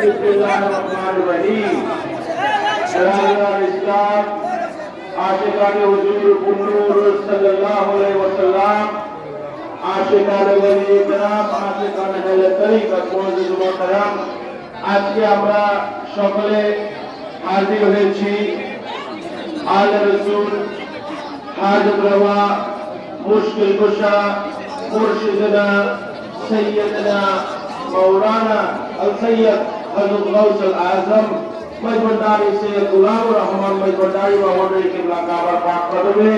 بسم الله الرحمن الرحيم شرائع الإسلام عاشقان حضور قنور صلى الله عليه وسلم عاشقان ওলি کرام عاشقان আহলে তরিকত মুআজ্জিজ মুহতারাম আজকে আমরা সকলে হাজির হয়েছি আলে রসুল হাজত রওয়া মুশকিল কুশা মুর্শিদনা سيدنا مولانا السيد হযরত গাউসুল আজম মৈকন্ডারি সৈয়দ গুলামুর রহমান মৈকন্ডারি মহোদয় কিবলা কাবার পাক কদমে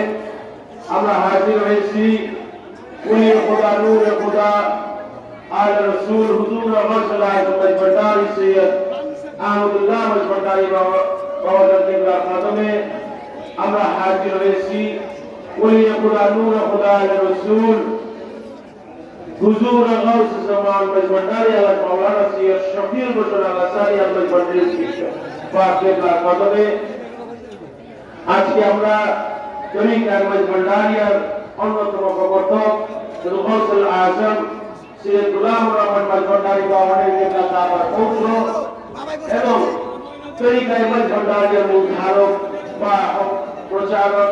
আমরা হাজির হয়েছি। উনি খোদা নূরে খোদা আর রাসূল হুজুর রহমান সাল্লাল্লাহু আলাইহি মৈকন্ডারি সৈয়দ আহমদুল্লাহ মৈকন্ডারি মহোদয় কিবলা কদমে আমরা হাজির হয়েছি উনি খোদা নূরে খোদা আর রাসূল। হুজুর গাউস জামান ভাই ভান্ডারী আলা মাওলানা সৈয়দ শফিউল হোসেন আলা সারি আহমদ ভান্ডারী পাকের কদমে আজকে আমরা শরীক আহমদ ভান্ডারিয়ার অন্যতম প্রবর্তক রুহসুল আজম সৈয়দ গুলাম রহমান ভাই ভান্ডারী বাবার নেতা আবার পৌঁছল এবং শরীক আহমদ ভান্ডারিয়ার মূল ধারক বা প্রচারক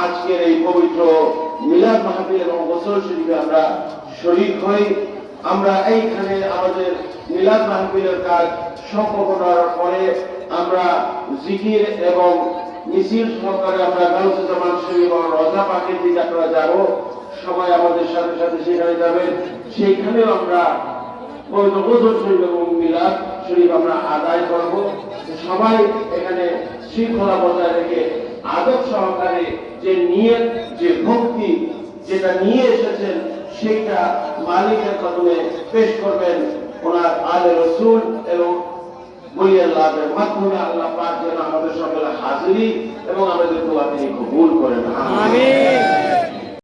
আজকের এই পবিত্র মিলাদ মাহফিল এবং গোসল শরীফে আমরা শরীক হই। আমরা এইখানে আমাদের মিলাদ মাহফিলের কাজ সম্পন্ন করার পরে আমরা জিকির এবং মিছিল সহকারে আমরা গাউসে জামান শরীফ এবং রজা পাকের দিকে আপনারা যাব। সবাই আমাদের সাথে সাথে সেখানে যাবেন। সেইখানেও আমরা পবিত্র গোসল শরীফ এবং মিলাদ শরীফ আমরা আদায় করব। সবাই এখানে শৃঙ্খলা বজায় রেখে আদব সহকারে যে নিয়ে যে ভক্তি যেটা নিয়ে এসেছেন সেটা মালিকের কদমে পেশ করবেন ওনার আলে রসুল এবং আল্লাহ আমাদের সকলে হাজিরি এবং আমাদের দোয়া তিনি কবুল করেন।